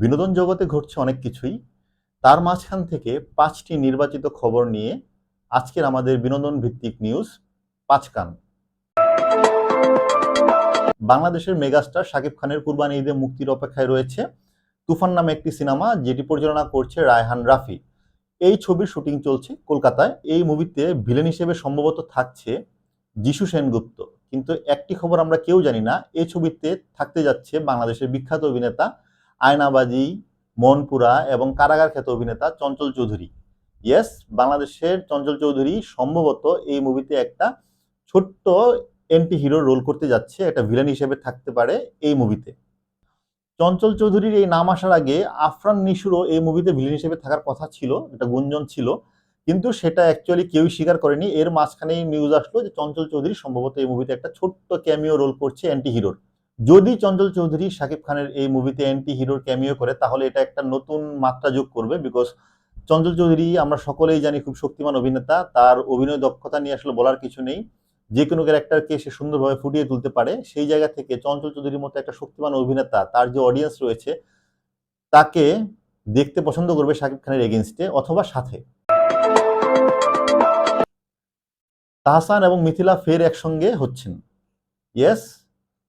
বিনোদন জগতে ঘটছে অনেক কিছুই। তার মাঝখান থেকে পাঁচটি নির্বাচিত খবর নিয়ে আজকের আমাদের বিনোদন ভিত্তিক নিউজ পাঁচকান। বাংলাদেশের মেগাস্টার শাকিব খানের কুরবানি ঈদে মুক্তির অপেক্ষায় রয়েছে। তুফান নামে একটি সিনেমা যেটি পরিচালনা করছে রায়হান রাফি। এই ছবির শুটিং চলছে কলকাতায়। এই মুভিতে ভিলেন হিসেবে সম্ভবত থাকছে যিশু সেনগুপ্ত। কিন্তু একটি খবর আমরা কেউ জানি না এই ছবিতে থাকতে যাচ্ছে বাংলাদেশের বিখ্যাত অভিনেতা, আয়নাবাজি, মনপুরা এবং কারাগার খ্যাত অভিনেতা চঞ্চল চৌধুরী। ইয়েস, বাংলাদেশের চঞ্চল চৌধুরী সম্ভবত এই মুভিতে একটা ছোট্ট এন্টি হিরো রোল করতে যাচ্ছে, একটা ভিলেন হিসেবে থাকতে পারে এই মুভিতে। চঞ্চল চৌধুরীর এই নাম আসার আগে আফরান নিশুরও এই মুভিতে ভিলেন হিসেবে থাকার কথা ছিল, একটা গুঞ্জন ছিল। কিন্তু সেটা অ্যাকচুয়ালি কেউই স্বীকার করেনি। এর মাঝখানেই নিউজ আসলো যে চঞ্চল চৌধুরী সম্ভবত এই মুভিতে একটা ছোট্ট ক্যামিও রোল করছে অ্যান্টি হিরোর যদি চঞ্চল চৌধুরী শাকিব খানের এই মুভিতে অ্যান্টি হিরোর ক্যামিও করে, তাহলে এটা একটা নতুন মাত্রা যোগ করবে বিকজ চঞ্চল চৌধুরী আমরা সকলেই জানি খুব শক্তিমান অভিনেতা, তার অভিনয় দক্ষতা নিয়ে আসলে বলার কিছু নেই। যে কোনো ক্যারেক্টারকে সে সুন্দরভাবে ফুটিয়ে তুলতে পারে। সেই জায়গা থেকে চঞ্চল চৌধুরীর মতো একটা শক্তিমান অভিনেতা, তার যে অডিয়েন্স রয়েছে, তাকে দেখতে পছন্দ করবে শাকিব খানের এগেনস্টে অথবা সাথে। তাহসান এবং মিথিলা ফের একসঙ্গে হচ্ছেন। ইয়েস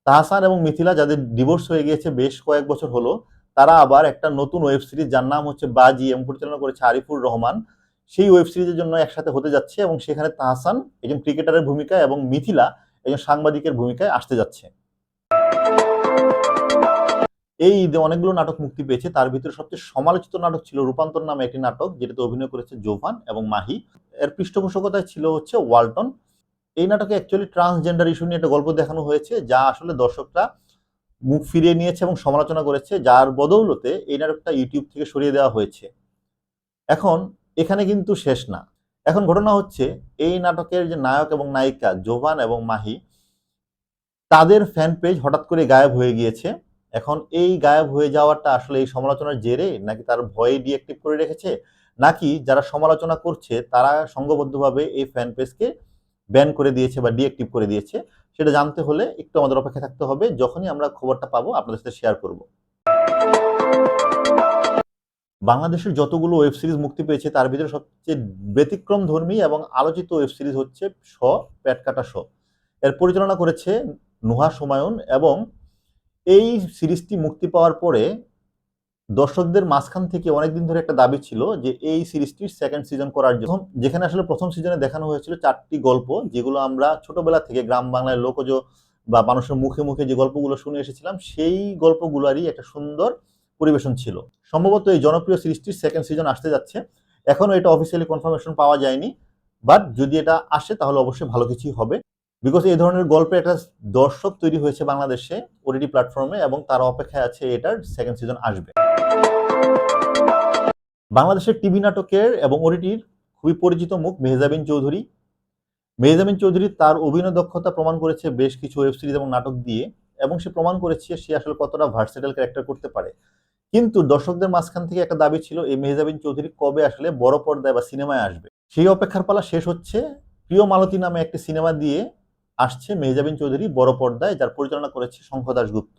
তাহসান এবং মিথিলা যাদের ডিভোর্স হয়ে গিয়েছে বেশ কয়েক বছর হলো, তারা আবার একটা নতুন ওয়েব সিরিজ যার নাম হচ্ছে বাজি এবং পরিচালনা করেছে আরিফুর রহমান। সেই ওয়েব সিরিজের জন্য একসাথে হতে যাচ্ছে এবং সেখানে তাহসান একজন ক্রিকেটারের ভূমিকায় এবং মিথিলা একজন সাংবাদিকের ভূমিকায় আসতে যাচ্ছে। এই ঈদে অনেকগুলো নাটক মুক্তি পেয়েছে, তার ভিতরে সবচেয়ে সমালোচিত নাটক ছিল রূপান্তর নামে একটি নাটক, যেটাতে অভিনয় করেছে জোভান এবং মাহি। এর পৃষ্ঠপোষকতায় ছিল হচ্ছে ওয়ালটন। এই নাটকে অ্যাকচুয়ালি ট্রান্সজেন্ডার ইস্যু নিয়ে একটা গল্প দেখানো হয়েছে, যা আসলে দর্শকরা মুখ ফিরিয়ে নিয়েছে এবং সমালোচনা করেছে, যার বদৌলতে এই নাটকটা ইউটিউব থেকে সরিয়ে দেওয়া হয়েছে। এখন, এখানে কিন্তু শেষ না। এখন ঘটনা হচ্ছে, এই নাটকের যে নায়ক এবং নায়িকা জোভান এবং মাহি, তাদের ফ্যান পেজ হঠাৎ করে গায়েব হয়ে গিয়েছে। এখন এই গায়েব হয়ে যাওয়াটা আসলে এই সমালোচনার জেরে নাকি তার ভয়ে ডিঅ্যাক্টিভ করে রেখেছে? নাকি যারা সমালোচনা করছে, তারা সংঘবদ্ধভাবে এই ফ্যান পেজকে ব্যান করে দিয়েছে বা ডিঅ্যাক্টিভ করে দিয়েছে? সেটা জানতে হলে একটু আমাদের অপেক্ষা থাকতে হবে। যখনই আমরা খবরটা পাবো, আপনাদের সাথে শেয়ার করব। বাংলাদেশের যতগুলো ওয়েব সিরিজ মুক্তি পেয়েছে, তার ভিতরে সবচেয়ে ব্যতিক্রম ধর্মী এবং আলোচিত ওয়েব সিরিজ হচ্ছে শ প্যাটকাটা শ। এর পরিচালনা করেছে নুহা সুমায়ুন এবং এই সিরিজটি মুক্তি পাওয়ার পরে দর্শকদের মাঝখান থেকে অনেকদিন ধরে একটা দাবি ছিল যে এই সিরিজটির সেকেন্ড সিজন করার জন্য। যেখানে আসলে প্রথম সিজনে দেখানো হয়েছিল চারটি গল্প, যেগুলো আমরা ছোটবেলা থেকে গ্রাম বাংলায় লোকজ বা মানুষের মুখে মুখে যে গল্পগুলো শুনে এসেছিলাম, সেই গল্পগুলোরই একটা সুন্দর পরিবেশন ছিল। সম্ভবত এই জনপ্রিয় সিরিজটির সেকেন্ড সিজন আসতে যাচ্ছে। এখনও এটা অফিসিয়ালি কনফার্মেশন পাওয়া যায়নি। বাট যদি এটা আসে, তাহলে অবশ্যই ভালো কিছুই হবে। বিকজ এই ধরনের গল্পের একটা দর্শক তৈরি হয়েছে বাংলাদেশে ওটিটি প্ল্যাটফর্মে এবং তার অপেক্ষায় আছে এটার সেকেন্ড সিজন আসবে। বাংলাদেশের টিভি নাটকের এবং ওটিটির খুবই পরিচিত মুখ মেহজাবিন চৌধুরী। মেহজাবিন চৌধুরী তার অভিনয় দক্ষতা প্রমাণ করেছে বেশ কিছু ওয়েব সিরিজ এবং নাটক দিয়ে এবং সে প্রমাণ করেছে সে আসলে কতটা ভার্সেটাল ক্যারেক্টার করতে পারে। কিন্তু দর্শকদের মাঝখান থেকে একটা দাবি ছিল, এই মেহজাবিন চৌধুরী কবে আসলে বড় পর্দায় বা সিনেমায় আসবে? সেই অপেক্ষার পালা শেষ হচ্ছে প্রিয় মালতী নামে একটি সিনেমা দিয়ে আসছে মেহজাবিন চৌধুরী বড় পর্দায়, যার পরিচালনা করেছে শঙ্খ দাশগুপ্ত।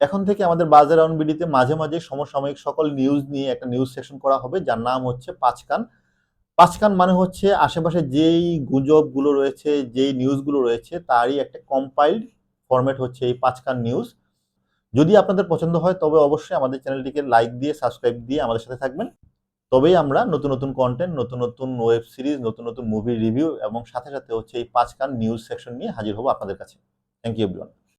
এখন থেকে আমাদের বাজার অন বিডিতে মাঝে মাঝে সমসাময়িক সকল নিউজ নিয়ে একটা নিউজ সেকশন করা হবে, যার নাম হচ্ছে পাঁচকান পাঁচকান মানে হচ্ছে আশেপাশে যেই গুজবগুলো রয়েছে, যেই নিউজগুলো রয়েছে, তারই একটা কম্পাইল্ড ফরম্যাট হচ্ছে এই পাঁচকান নিউজ যদি আপনাদের পছন্দ হয়, তবে অবশ্যই আমাদের চ্যানেলটিকে লাইক দিয়ে সাবস্ক্রাইব দিয়ে আমাদের সাথে থাকবেন। তবেই আমরা নতুন নতুন কন্টেন্ট নতুন নতুন ওয়েব সিরিজ নতুন নতুন মুভি রিভিউ এবং সাথে সাথে হচ্ছে এই পাঁচখান নিউজ সেকশন নিয়ে হাজির হব আপনাদের কাছে। Thank you everyone